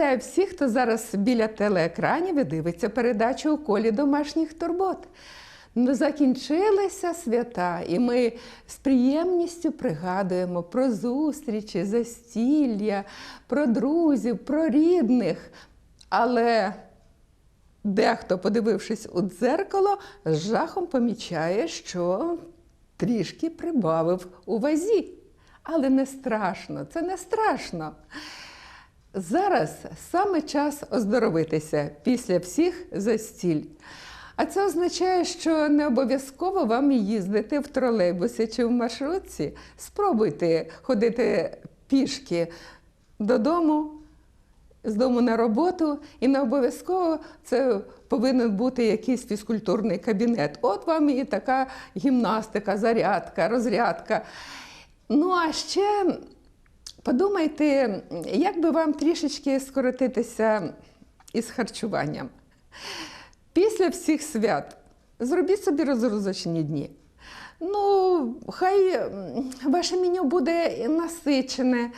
Вітаю всіх, хто зараз біля телеекранів і дивиться передачу у колі домашніх турбот. Ну, закінчилися свята, і ми з приємністю пригадуємо про зустрічі, застілля, про друзів, про рідних. Але дехто, подивившись у дзеркало, з жахом помічає, що трішки прибавив у вазі. Але не страшно, це не страшно. Зараз саме час оздоровитися після всіх застіль. А це означає, що не обов'язково вам їздити в тролейбусі чи в маршрутці. Спробуйте ходити пішки додому, з дому на роботу, і не обов'язково це повинен бути якийсь фізкультурний кабінет. От вам і така гімнастика, зарядка, розрядка. Ну а ще подумайте, як би вам трішечки скоротитися із харчуванням. Після всіх свят зробіть собі розгрузочні дні. Ну, хай ваше меню буде насичене,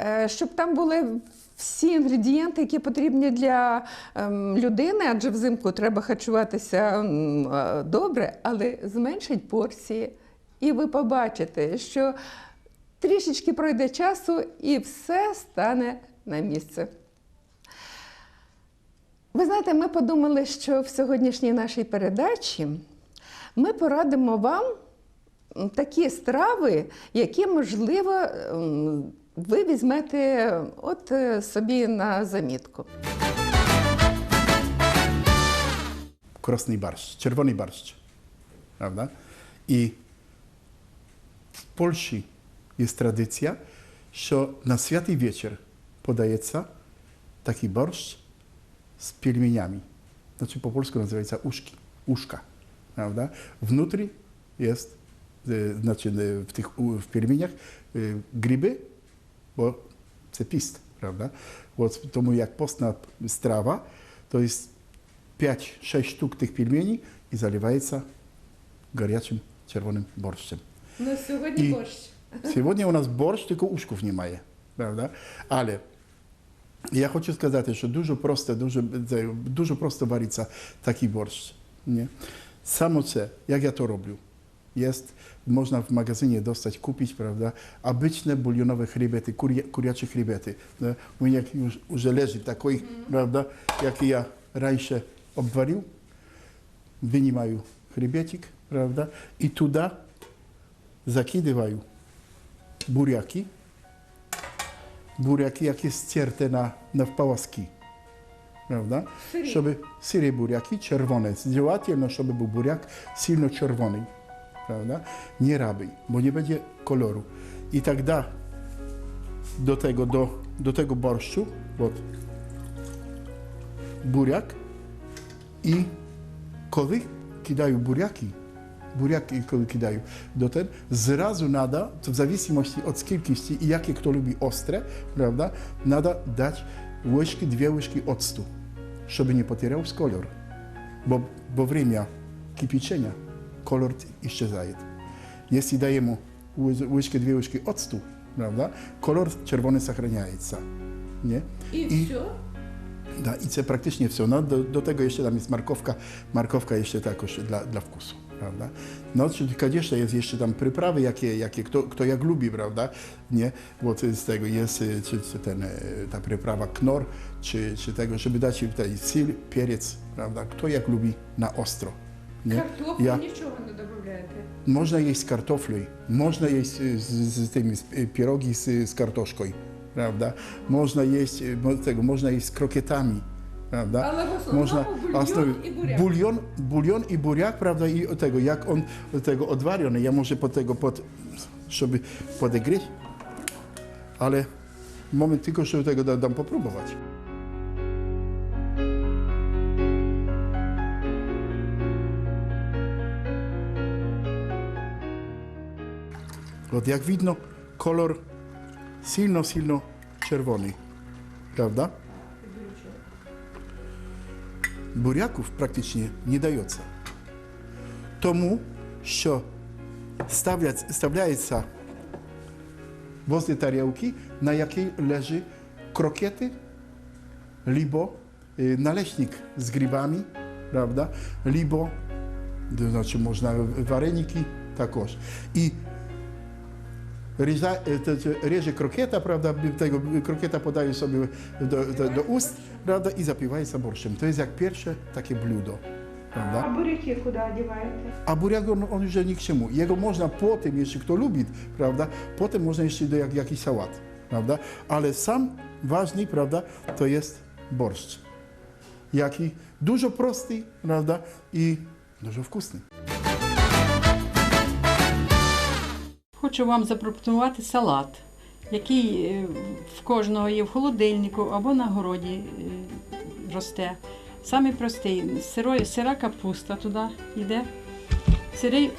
е, щоб там були всі інгредієнти, які потрібні для ем, людини, адже взимку треба харчуватися е, добре, але зменшить порції. І ви побачите, що трішечки пройде часу і все стане на місце. Ви знаєте, ми подумали, що в сьогоднішній нашій передачі ми порадимо вам такі страви, які, можливо, ви візьмете от е, собі на замітку. krosny barszcz, czerwony barszcz, prawda? I w Polsce jest tradycja, że na Święty Wieczór podaється taki borszcz z pielmieniami. Znaczy po polsku nazywa się uszki, uszka, prawda? Wnutri jest, e, znaczy e, w tych u- w pielmieniach e, gryby, bo це pist, prawda? От тому як постна страва, to jest 5-6 sztuk tych pielmieni i zalewaється гарячим czerwonym борщем. Ну, сьогодні І- борщ. Сьогодні у нас борщ, тільки ушків немає. Правда? Але я хочу сказати, що дуже просто, дуже, це, дуже просто вариться такий борщ. Nie? Samo це, jak ja to robię, jest, można w magazynie dostać, kupić, prawda, obyczne bulionowe chrybety, kuria, kuriacze chrybety. No, u mnie jak już, już leży taki, prawda, jaki ja раньше obwarił, wynimają chrybecik, prawda, i tuda burjaki. Burjaki, jak jest cierte na, na pałaski. Prawda? Syrii. Żeby syry burjaki, czerwone. Działatelno, żeby był burjak silno czerwony. Prawda? Nie rabij, bo nie będzie koloru. I tak da do tego, do, do tego borszczu, bo burjak i kowy kidają burjaki буряки коли кидаю, до ten, zrazu nada, to w zależności od skilkości i jakie kto lubi ostre, prawda, nada dać łyżki, dwie łyżki octu, żeby nie potierał z kolor. Bo, bo время kipiczenia kolor исчезает. Jeśli dajemy łyż- łyżkę, dwie łyżki octu, prawda, kolor czerwony сохраняется. Nie? І, І- все? Da, I це praktycznie все. No, do, do tego jeszcze tam jest markowka, markowka jeszcze takoż dla, dla wkusu, prawda? No, czyli конечно jest jeszcze tam przyprawy, jakie, jakie kto, kto jak lubi, prawda? Nie, bo to z tego jest, y, czy, czy ten, y, ta przyprawa knor, czy, czy tego, żeby dać tutaj sil, pieriec, prawda? Kto jak lubi na ostro. Nie? Картоплю Ja- нічого не додаєте. Można jeść z kartoflą, można jeść y, z, z tymi z, y, pierogi z, z kartoszką, prawda? Można jeść y, mo- tego, prawda? Ale po no, Można bulion, osnowy, i bulion, bulion i buriak, prawda? I tego, jak on tego odwariony. Ja może po tego pod, żeby podegryźć, ale moment tylko, żeby tego dam, dam popróbować. Od jak widno, kolor silno, silno czerwony, prawda? буряків практично не дається. Тому що ставлять, ставляється возле тарілки, на якій лежать крокети Libo y, naleśnik z grybami, prawda? Libo, to znaczy można wareniki, takoż. I Ryża, e, to, to, rieże krokieta, prawda, tego krokieta podaje sobie do, do, do ust, prawda, i zapiewaje z borszczem. To jest jak pierwsze takie bludo, А prawda? буряки куди одіваєте? A buryak on, on już nie k czemu. Jego można potem, jeśli kto lubi, prawda, potem można jeszcze do jak, jakiś sałat, prawda? Ale sam ważny, prawda, to jest borszcz. Jaki dużo prosty, prawda, i dużo wkusny. Хочу вам запропонувати салат, Який е, в кожного є в холодильнику або на городі е, росте. Самий простий сиро, сира капуста туди йде, сирий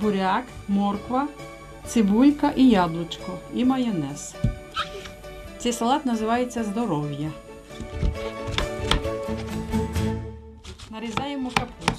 буряк, морква, цибулька і яблучко, і майонез. Цей салат називається здоров'я. Нарізаємо капусту.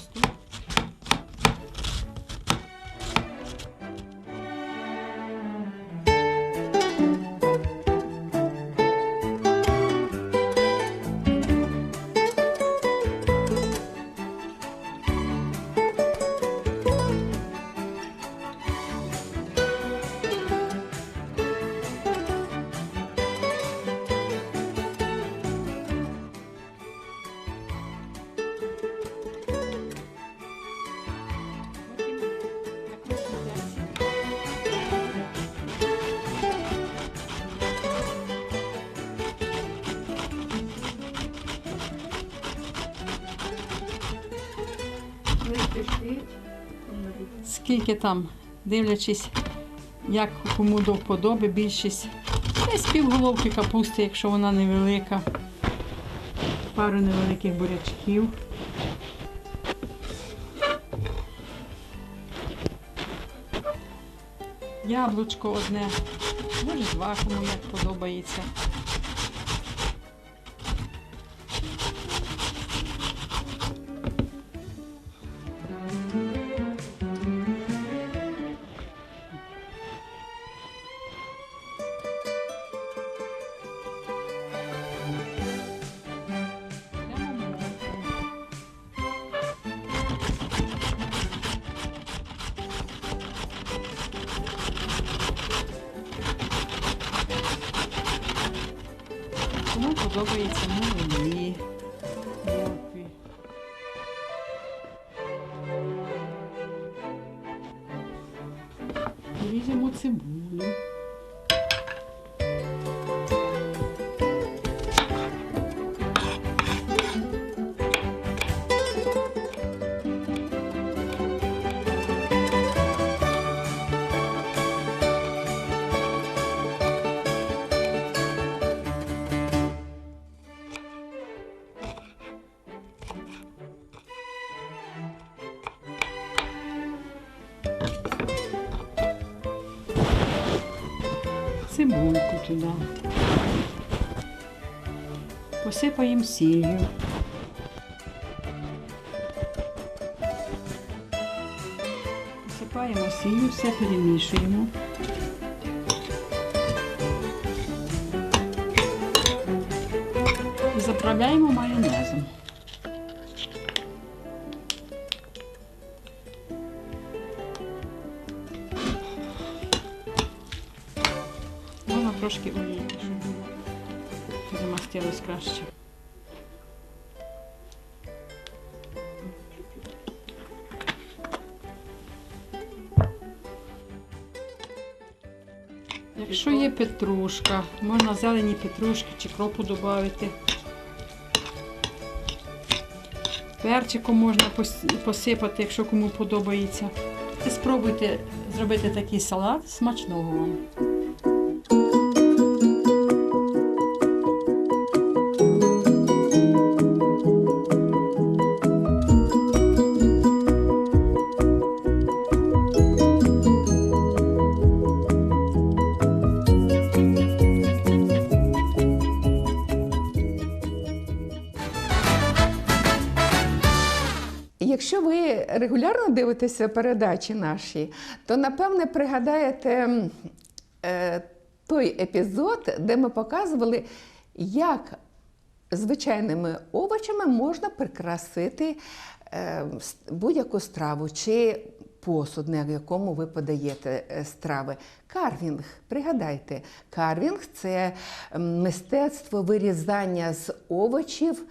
Скільки там, дивлячись, як кому до вподоби, більшість. Десь півголовки капусти, якщо вона невелика. Пару невеликих бурячків. Яблучко одне, може два, кому як подобається. Luísa é Montemburgo. Туди. Посипаємо сіллю. Посипаємо сіллю, все перемішуємо. І заправляємо майонезом. Замастилось краще. Якщо є петрушка, можна зелені петрушки чи кропу додати. Перчиком можна посипати, якщо кому подобається. Спробуйте зробити такий салат смачного вам. Дивитеся передачі наші, то напевне пригадаєте е, той епізод, де ми показували, як звичайними овочами можна прикрасити е, будь-яку страву чи посуд, на якому ви подаєте е, страви. Карвінг, пригадайте, карвінг це мистецтво вирізання з овочів.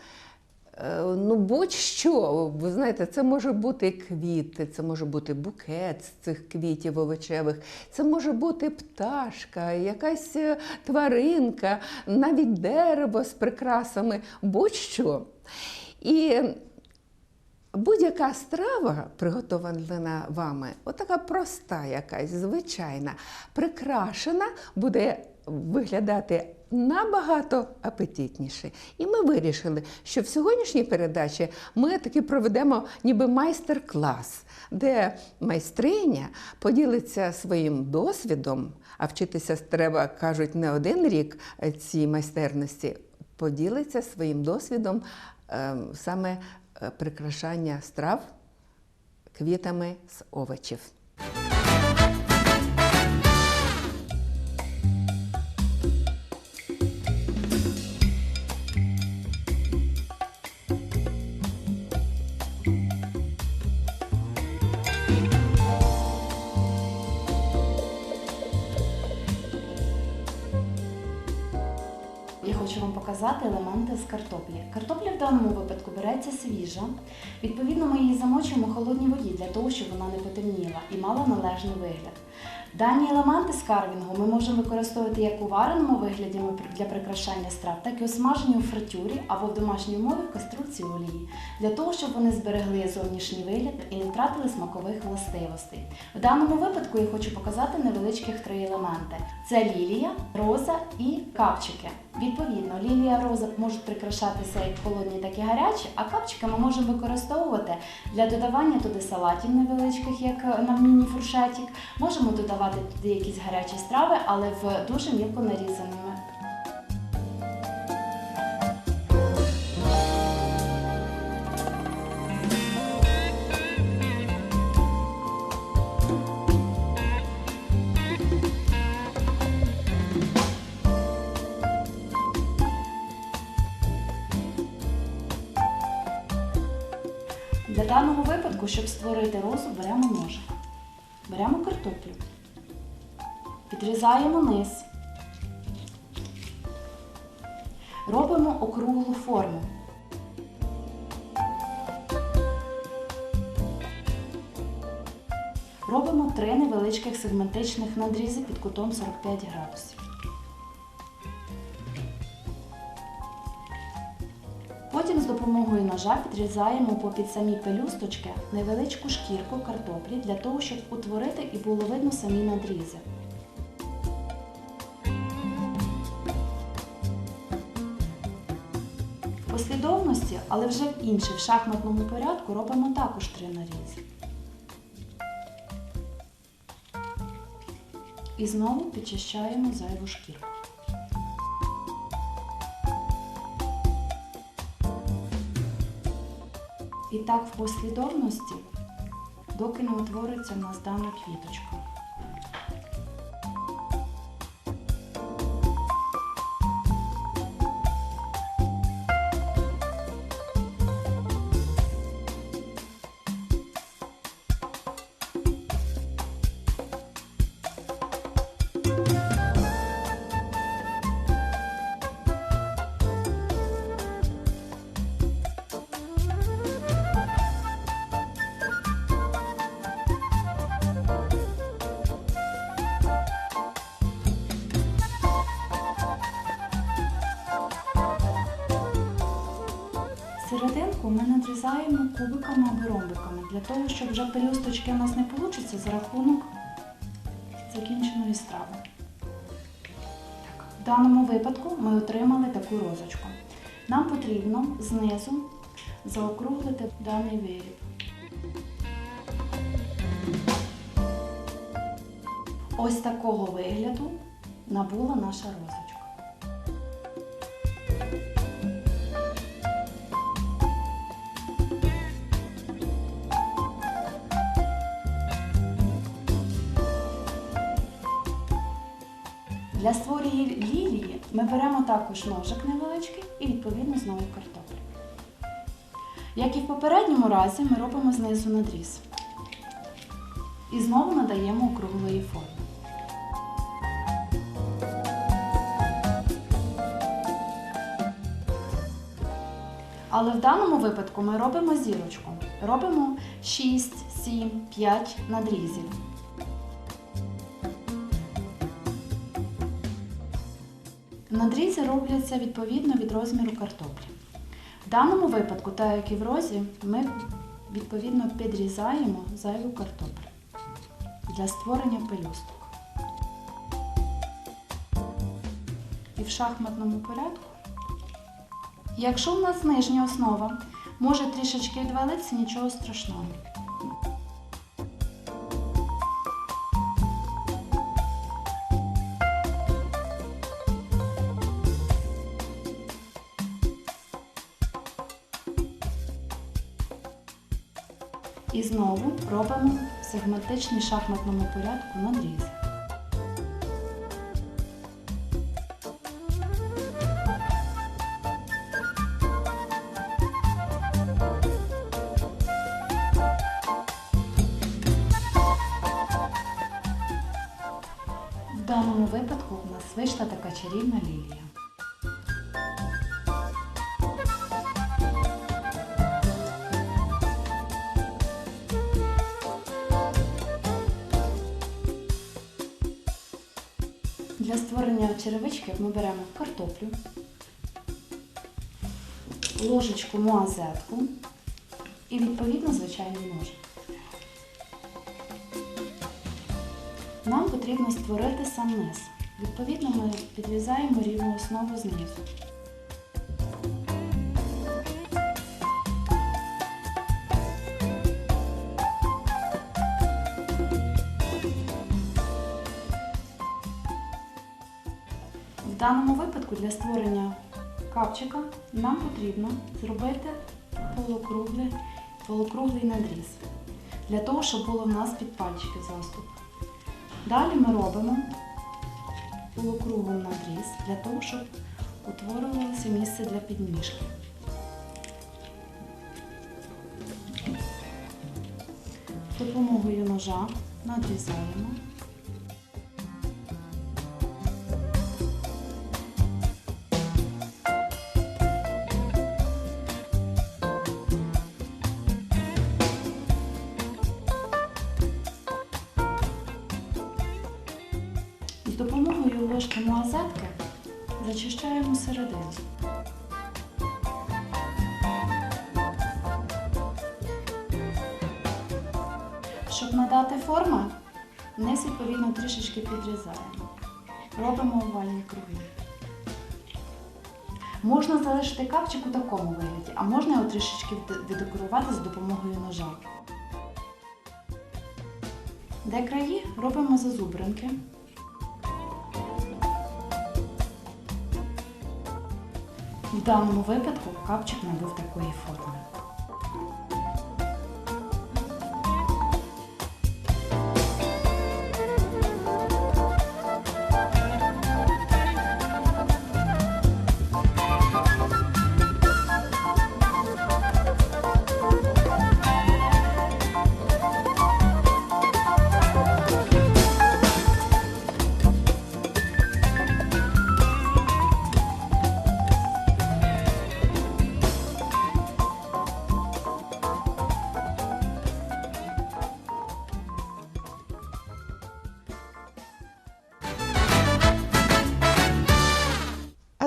Е, Ну, будь-що, ви знаєте, це може бути квіти, це може бути букет з цих квітів овочевих, це може бути пташка, якась е, тваринка, навіть дерево з прикрасами, будь-що. І Будь-яка страва, приготовлена вами, отака проста якась, звичайна, прикрашена, буде виглядати набагато апетитніше. І ми вирішили, що в сьогоднішній передачі ми таки проведемо ніби майстер-клас, де майстриня поділиться своїм досвідом, а вчитися треба, кажуть, не один рік е, цій майстерності, поділиться своїм досвідом е, саме е, прикрашання страв квітами з овочів. Картоплі. Картопля в даному випадку береться свіжа. Відповідно, ми її замочуємо в холодній воді для того, щоб вона не потемніла і мала належний вигляд. Дані елементи з карвінгу ми можемо використовувати як у вареному вигляді для прикрашання страв, так і у смаженні у фритюрі або в домашній умові в каструльці олії, для того, щоб вони зберегли зовнішній вигляд і не втратили смакових властивостей. В даному випадку я хочу показати невеличких три елементи: це лілія, роза і капчики. Відповідно, лілія роза можуть прикрашатися як холодні, так і гарячі, а капчики ми можемо використовувати для додавання туди салатів невеличких, як на міні-фуршетік. Можемо додавати туди якісь гарячі страви, але в дуже мілко нарізаними. Для даного випадку, щоб створити розу, беремо ножик. Беремо картоплю, підрізаємо низ, робимо округлу форму. Робимо три невеличких сегментичних надрізи під кутом 45 градусів. Ножа підрізаємо попід самі пелюсточки невеличку шкірку картоплі для того, щоб утворити і було видно самі надрізи. Послідовності, але вже в іншій, в шахматному порядку робимо також три нарізи. І знову підчищаємо зайву шкірку. Так в послідовності, доки не утвориться у нас дана квіточка. Надрізаємо кубиками або ромбиками, для того, щоб вже пелюсточки у нас не вийде за рахунок закінченої страви. Так, в даному випадку ми отримали таку розочку. Нам потрібно знизу заокруглити даний виріб. Ось такого вигляду набула наша розочка. Для лілії ми беремо також ножик невеличкий і відповідно знову картоплю. Як і в попередньому разі, ми робимо знизу надріз. І знову надаємо округлої форми. Але в даному випадку ми робимо зірочку. Робимо 6, 7, 5 надрізів. Надрізи робляться відповідно від розміру картоплі. В даному випадку, так як і в розі, ми відповідно підрізаємо зайву картоплю для створення пелюсток. І в шахматному порядку. Якщо в нас нижня основа може трішечки відвалитися, нічого страшного. Робимо в сегментичній шахматному порядку надріз. В даному випадку у нас вийшла така чарівна лілія. Створення черевички ми беремо картоплю, ложечку муазетку і відповідно звичайний ножик. Нам потрібно створити сам низ. Відповідно, ми підв'язаємо рівну основу знизу. В даному випадку для створення капчика нам потрібно зробити полукруглий, полукруглий надріз, для того, щоб було в нас під пальчики заступ. Далі ми робимо полукруглий надріз для того, щоб утворювалося місце для підніжки. З допомогою ножа надрізаємо. Допомогою ложки зачищаємо середину. Щоб надати форму, низ відповідно трішечки підрізаємо. Робимо овальні круги. Можна залишити капчик у такому вигляді, а можна його трішечки від- віддекорувати за допомогою ножа. Де краї робимо зазубринки. В даному випадку капчик набув такої форми.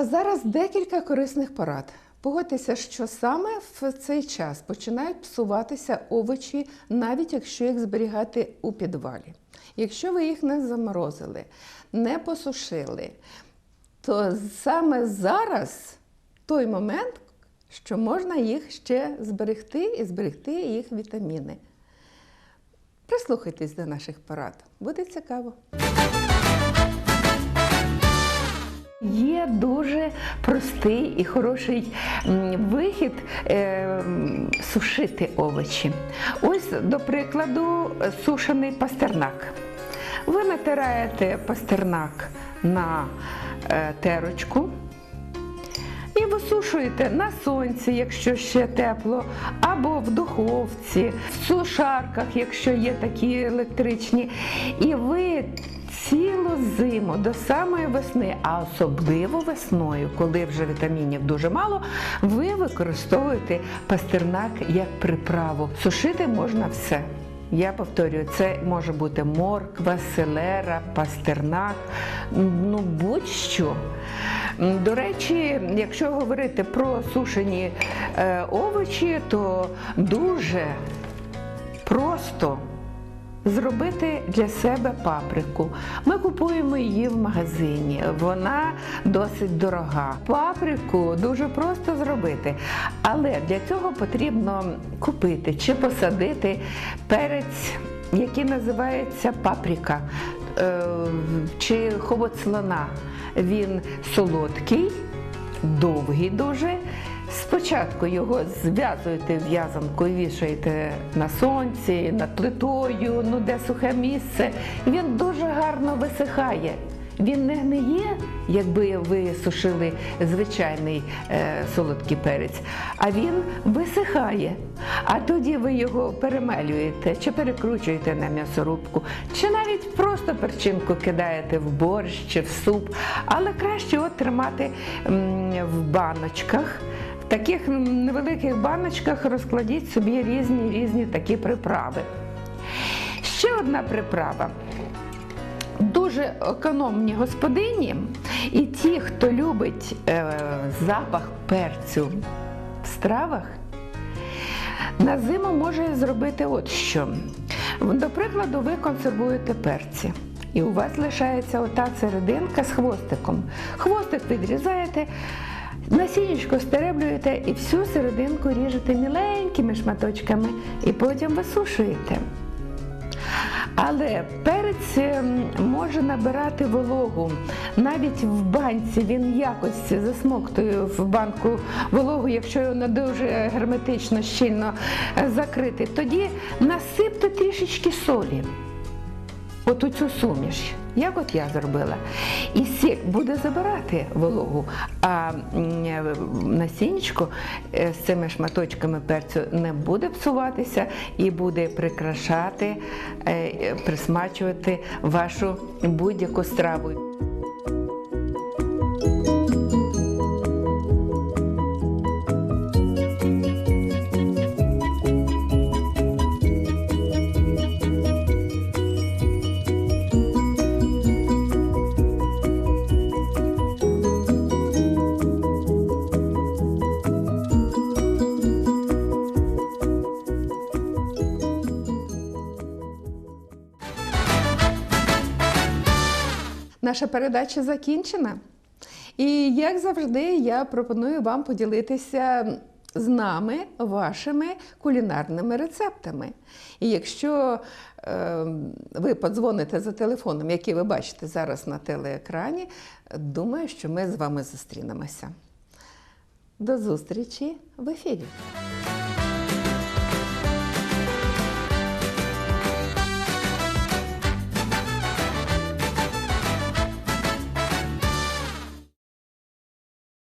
Зараз декілька корисних порад. Погодьтеся, що саме в цей час починають псуватися овочі, навіть якщо їх зберігати у підвалі. Якщо ви їх не заморозили, не посушили, то саме зараз той момент, що можна їх ще зберегти і зберегти їх вітаміни. Прислухайтесь до наших порад, буде цікаво. Є дуже простий і хороший вихід е, сушити овочі. Ось, до прикладу, сушений пастернак. Ви натираєте пастернак на е, терочку. І висушуєте на сонці, якщо ще тепло, або в духовці, в сушарках, якщо є такі електричні. І ви цілу зиму до самої весни, а особливо весною, коли вже вітамінів дуже мало, ви використовуєте пастернак як приправу. Сушити можна все. Я повторюю, це може бути морква, селера, пастернак, ну будь-що. До речі, якщо говорити про сушені е, овочі, то дуже просто зробити для себе паприку. Ми купуємо її в магазині. Вона досить дорога. Паприку дуже просто зробити, але для цього потрібно купити чи посадити перець, який називається паприка е, чи хобот слона. Він солодкий, довгий дуже. Спочатку його зв'язуєте в'язанкою, вішаєте на сонці, над плитою, ну де сухе місце. Він дуже гарно висихає. Він не гниє, якби ви сушили звичайний е, солодкий перець, а він висихає. А тоді ви його перемелюєте чи перекручуєте на м'ясорубку, чи навіть просто перчинку кидаєте в борщ чи в суп. Але краще от тримати в баночках. Таких невеликих баночках розкладіть собі різні різні такі приправи. Ще одна приправа. Дуже економні господині і ті, хто любить е, запах перцю в стравах, на зиму може зробити от що. До прикладу, ви консервуєте перці. І у вас лишається ота серединка з хвостиком. Хвостик відрізаєте, насіннячко стереблюєте і всю серединку ріжете міленькими шматочками і потім висушуєте. Але перець ем, може набирати вологу. Навіть в банці він якось засмоктує в банку вологу, якщо його не дуже герметично щільно закрити. Тоді насипте трішечки солі. От у цю суміш, як от я зробила. І сік буде забирати вологу, а м, е, з цими шматочками перцю не буде псуватися і буде прикрашати, е, присмачувати вашу будь-яку страву. Наша передача закінчена. І як завжди, я пропоную вам поділитися з нами вашими кулінарними рецептами. І якщо е, ви подзвоните за телефоном, який ви бачите зараз на телеекрані, думаю, що ми з вами зустрінемося. До зустрічі в ефірі!